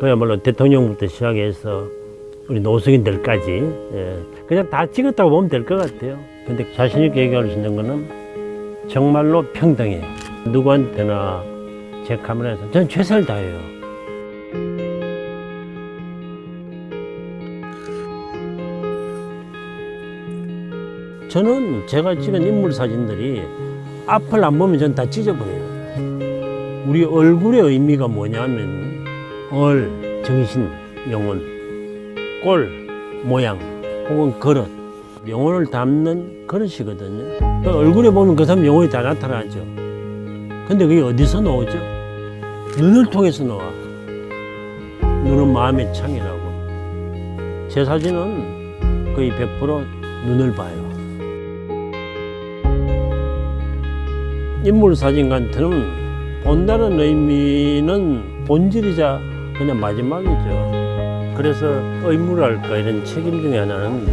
그야말로 대통령부터 시작해서 우리 노숙인들까지 예, 그냥 다 찍었다고 보면 될 것 같아요. 근데 자신 있게 얘기할 수 있는 거는 정말로 평등해요. 누구한테나 제 카메라에서 저는 최선을 다해요. 저는 제가 찍은 인물 사진들이 앞을 안 보면 전 다 찢어버려요. 우리 얼굴의 의미가 뭐냐면 얼, 정신, 영혼, 꼴, 모양 혹은 그릇 영혼을 담는 그릇이거든요. 그 얼굴에 보면 그 사람 영혼이 다 나타나죠. 근데 그게 어디서 나오죠? 눈을 통해서 나와. 눈은 마음의 창이라고. 제 사진은 거의 100% 눈을 봐요. 인물 사진관한테는 본다는 의미는 본질이자 그냥 마지막이죠. 그래서 의무랄까 이런 책임 중에 하나는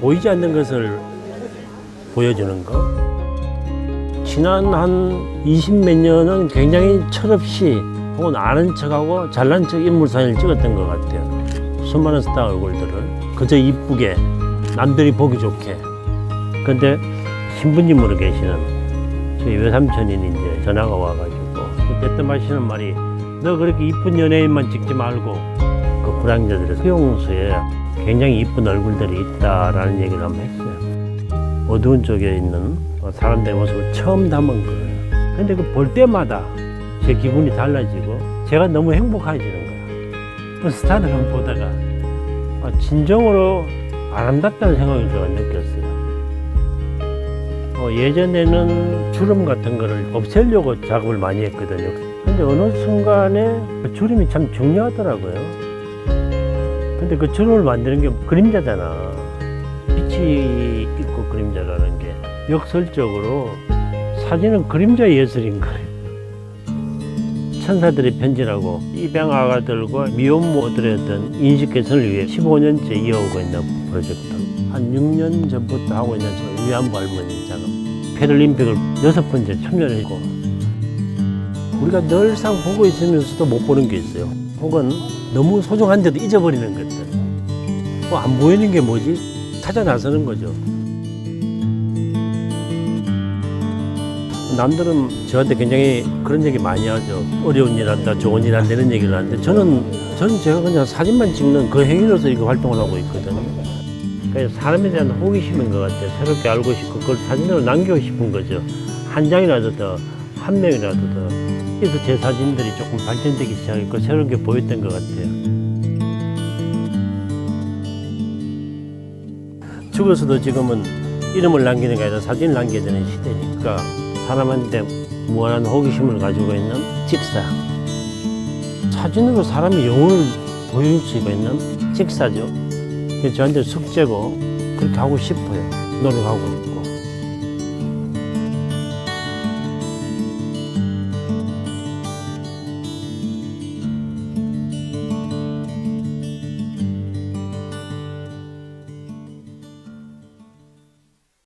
보이지 않는 것을 보여주는 거. 지난 한 20 몇 년은 굉장히 철없이 혹은 아는 척하고 잘난 척 인물 사진을 찍었던 것 같아요. 수많은 스타 얼굴들을 그저 이쁘게 남들이 보기 좋게. 근데 신부님으로 계시는 저희 외삼촌이 이제 전화가 와가지고 그때 하시는 말이 너 그렇게 이쁜 연예인만 찍지 말고 그 불황자들의 수용소에 굉장히 이쁜 얼굴들이 있다라는 얘기를 한번 했어요. 어두운 쪽에 있는 사람들의 모습을 처음 담은 거예요. 근데 그 볼 때마다 제 기분이 달라지고 제가 너무 행복해지는 거야. 그 스타들을 보다가 아, 진정으로 아름답다는 생각을 제가 느꼈어요. 어, 예전에는 주름 같은 거를 없애려고 작업을 많이 했거든요. 근데 어느 순간에 그 주름이 참 중요하더라고요. 근데 그 주름을 만드는 게 그림자잖아. 빛이 있고 그림자라는 게 역설적으로 사진은 그림자 예술인 거예요. 천사들의 편지라고 입양 아가들과 미혼모들의 어떤 인식 개선을 위해 15년째 이어오고 있는 프로젝트. 한 6년 전부터 하고 있는 저 위안부 할머니 작업. 패럴림픽을 여섯 번째 참여했고 우리가 늘상 보고 있으면서도 못 보는 게 있어요. 혹은 너무 소중한데도 잊어버리는 것들. 뭐 안 보이는 게 뭐지? 찾아 나서는 거죠. 남들은 저한테 굉장히 그런 얘기 많이 하죠. 어려운 일 한다, 좋은 일 한다, 이런 얘기를 하는데 저는, 저는 제가 그냥 사진만 찍는 그 행위로서 이렇게 활동을 하고 있거든요. 그래서 사람에 대한 호기심인 것 같아요. 새롭게 알고 싶고 그걸 사진으로 남기고 싶은 거죠. 한 장이라도 더, 한 명이라도 더. 그래서 제 사진들이 조금 발전되기 시작했고 새롭게 보였던 것 같아요. 죽어서도 지금은 이름을 남기는 게 아니라 사진을 남겨야 되는 시대니까 사람한테 무한한 호기심을 가지고 있는 직사. 사진으로 사람의 영혼을 보여줄 수가 있는 직사죠. 저한테 숙제고 그렇게 하고 싶어요. 노력하고 있고.